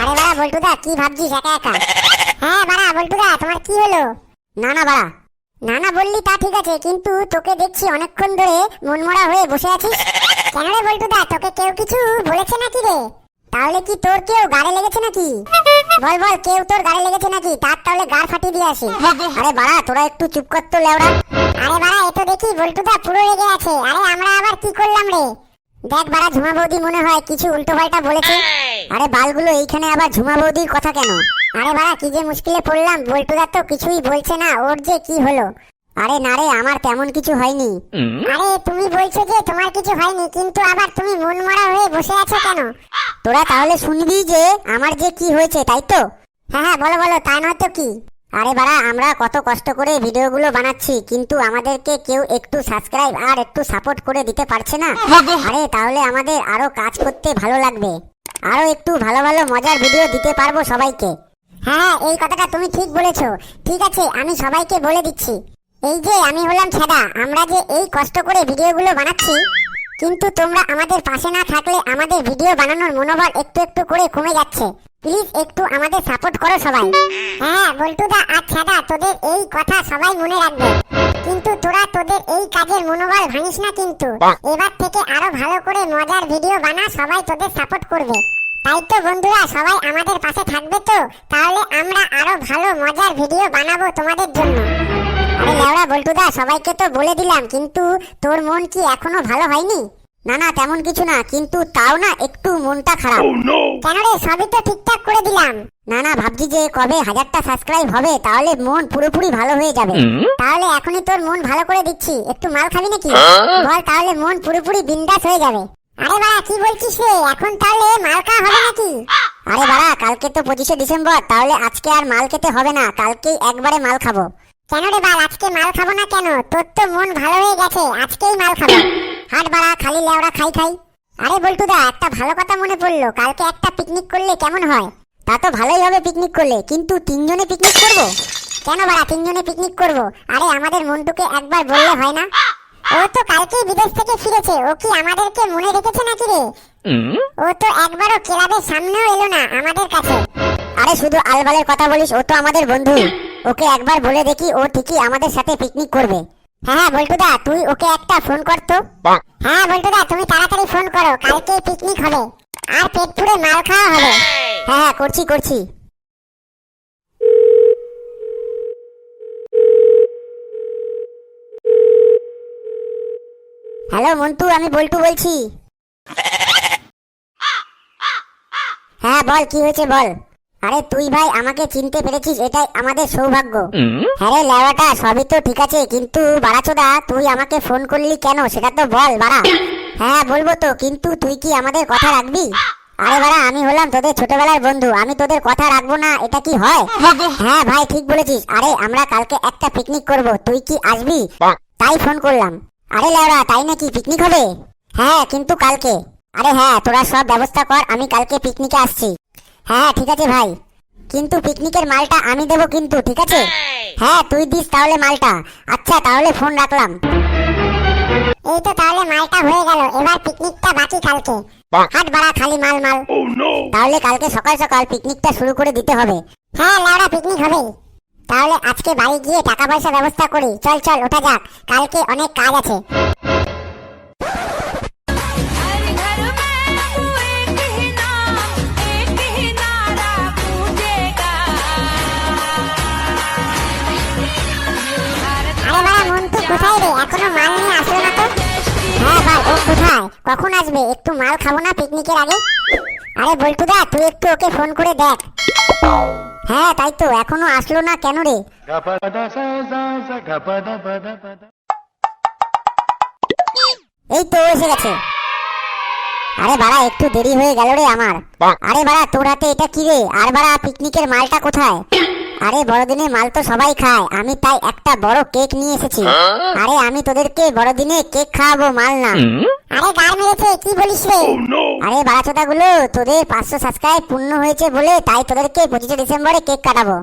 আরে বাড়া বল্টুদা কি ভাবছিস একা একা? হ্যাঁ বাড়া বল্টুদা তোমার কি হলো? না না বাড়া। না না বললি তা ঠিক আছে কিন্তু তোকে দেখছি অনেকক্ষণ ধরে মনমরা হয়ে বসে আছিস। কেন রে বল্টুদা তোকে কেউ কিছু বলেছে নাকি রে? তাহলে কি তোর কেউ গাড়ে লেগেছে নাকি? বল বল কেউ তোর গাড়ে লেগেছে নাকি? তার তাহলে গাড় ফাটিয়ে দিয়ে আসি। আরে বাড়া তোরা একটু চুপ কর তো লেওড়া। আরে বাড়া এ তো দেখি বল্টুদা পুরো রেগে আছে। আরে আমরা আবার কি করলাম রে? দেখ বাড়া ঝুমা বৌদি মনে হয় কিছু উল্টো পাল্টা বলেছে। আরে বালগুলো এইখানে আবার ঝুমা বৌদির কথা কেন? আরে বাড়া কি যে মুশকিলে পড়লাম বল্টুদা তো কিছুই বলছে না ওর যে কি হলো? আরে না রে আমার তেমন কিছু হয়নি। আরে তুমি বলছো যে তোমার কিছু হয়নি কিন্তু আবার তুমি মন মরা হয়ে বসে আছো কেন? তোরা তাহলে শুনবি যে আমার যে কি হয়েছে তাই তো? হ্যাঁ হ্যাঁ বলো বলো তা নয় তো কি? আরে বাড়া আমরা কত কষ্ট করে ভিডিওগুলো বানাচ্ছি কিন্তু আমাদেরকে কেউ একটু সাবস্ক্রাইব আর একটু সাপোর্ট করে দিতে পারছে না। আরে তাহলে আমাদের আরও কাজ করতে ভালো লাগবে। আরও একটু ভালো ভালো মজার ভিডিও দিতে পারব সবাইকে। হ্যাঁ এই কথাটা তুমি ঠিক বলেছ। ঠিক আছে আমি সবাইকে বলে দিচ্ছি। এই যে আমি হলাম ছেদা আমরা যে এই কষ্ট করে ভিডিওগুলো বানাচ্ছি কিন্তু তোমরা আমাদের পাশে না থাকলে আমাদের ভিডিও বানানোর মনোবল একটু একটু করে কমে যাচ্ছে। প্লিজ একটু আমাদের সাপোর্ট করো সবাই। হ্যাঁ বল্টুদা আর ছেদা তোদের এই কথা সবাই মনে রাখবে। কিন্তু তোরা তোদের এই কাজের মনোবল ভাঙিস না কিন্তু। এবার থেকে আরও ভালো করে মজার ভিডিও বানা সবাই তোদের সাপোর্ট করবে। তাই তো বন্ধুরা সবাই আমাদের পাশে থাকবে তো? তাহলে আমরা আরও ভালো মজার ভিডিও বানাবো তোমাদের জন্য। আরে লেওড়া বল্টুদা সবাইকে তো বলে দিলাম কিন্তু তোর মন কি এখনও ভালো হয়নি? না না তেমন কিছু না কিন্তু তাও না একটু মনটা খারাপ। কেন রে সবই তো ঠিকঠাক করে দিলাম। না না ভাবছি যে কবে হাজারটা সাবস্ক্রাইব হবে তাহলে মন পুরোপুরি ভালো হয়ে যাবে। তাহলে এখনই তোর মন ভালো করে দিচ্ছি একটু মাল খাবি নাকি? বল তাহলে মন পুরোপুরি বিন্দাস হয়ে যাবে। আরে বাড়া কি বলছিস রে? এখন তাহলে মাল খাওয়া হবে নাকি? আরে বাড়া কালকে তো পঁচিশে ডিসেম্বর তাহলে আজকে আর মাল খেতে হবে না কালকেই একবারে মাল খাব। কেন রে বাল আজকে মাল খাব না কেন? তোর তো মন ভালো হয়ে গেছে আজকেই মাল খাব। হাট বাড়া খালি লেওড়া খাই খাই। আরে বল্টুদা একটা ভালো কথা মনে পড়ল। কালকে একটা পিকনিক করলে কেমন হয়? তা তো ভালোই হবে পিকনিক করলে কিন্তু তিনজনে পিকনিক করব? কেন বাড়া তিনজনে পিকনিক করব? আরে আমাদের মন্টুকে একবার বললে হয় না। ও তো কালকেই বিদেশ থেকে ফিরেছে। ও কি আমাদেরকে মনে রেখেছে নাকি রে? ও তো একবারও ক্লাবের সামনেও এলো না আমাদের কাছে। আরে শুধু আলবালের কথা বলিস ও তো আমাদের বন্ধু। ওকে একবার বলে দেখি ও ঠিকই আমাদের সাথে পিকনিক করবে। হ্যাঁ হ্যাঁ বল্টুদা তুই ওকে একটা ফোন কর তো। হ্যাঁ বল্টুদা তুমি তাড়াতাড়ি ফোন করো কালকে পিকনিক হবে। আর পেট পুরে মাল খাওয়া হবে। হ্যাঁ হ্যাঁ করছি করছি। হ্যালো মন্টু আমি বল্টু বলছি। হ্যাঁ বল কি হয়েছে বল। আরে তুই ভাই আমাকে চিনতে পেরেছিস এটাই আমাদের সৌভাগ্য। হ্যাঁ রে লেওয়াটা সবই তো ঠিক আছে কিন্তু বাড়াচোদা তুই আমাকে ফোন করলি কেন? সেটা তো বল বাড়া। হ্যাঁ বলব তো কিন্তু তুই কি আমাদের কথা রাখবি? আরে বাড়া আমি হলাম তোদের ছোটবেলার বন্ধু আমি তোদের কথা রাখব না এটা কি হয়? হ্যাঁ ভাই ঠিক বলেছিস। আরে আমরা কালকে একটা পিকনিক করব তুই কি আসবি? তাই ফোন করলাম। আরে লেওড়া তাই নাকি পিকনিক হবে? হ্যাঁ কিন্তু কালকে। আরে হ্যাঁ তোরা সব ব্যবস্থা কর আমি কালকে পিকনিকে আসছি। হ্যাঁ ঠিক আছে ভাই। কিন্তু পিকনিকের মালটা আমি দেবো কিন্তু ঠিক আছে? হ্যাঁ তুই দিস তাহলে মালটা। আচ্ছা তাহলে ফোন রাখলাম। এই তো তাহলে মালটা হয়ে গেল। এবার পিকনিকটা বাকি কালকে। হাট বাড়া খালি মাল মাল। তাহলে কালকে সকাল সকাল পিকনিকটা শুরু করে দিতে হবে। হ্যাঁ লাউড়া পিকনিক হবে তাহলে আজকে বাড়ি গিয়ে টাকা পয়সা ব্যবস্থা করি। চল চল ওঠা যাক। কালকে অনেক কাজ আছে। কোথায় রে? এখনও মাল নিয়ে আসলো না তো? হ্যাঁ ভাই ও কোথায়? কখন আসবে? একটু মাল খাব না পিকনিকের আগে? আরে বল্টুদা তুই একটু ওকে ফোন করে দেখ। হ্যাঁ তাই তো এখনও আসলো না কেন রে. এই তো এসে গেছে। আরে বাড়া একটু দেরি হয়ে গেল রে আমার। আরে বাড়া তোর হাতে এটা কি রে? আর বাড়া পিকনিকের মালটা কোথায়? আরে বড়দিনে মাল তো সবাই খায়। আমি তাই একটা বড় কেক নিয়ে এসেছি। আরে আমি তোদেরকে বড়দিনে কেক খাওয়াবো মাল না। আরে গার মেরেছে কি বলিস রে? আরে বাড়াচোদা গুলো তোদের পাঁচশো সাবস্ক্রাইব পূর্ণ হয়েছে বলে তাই তোদেরকে পঁচিশে ডিসেম্বরে কেক কাটাবো।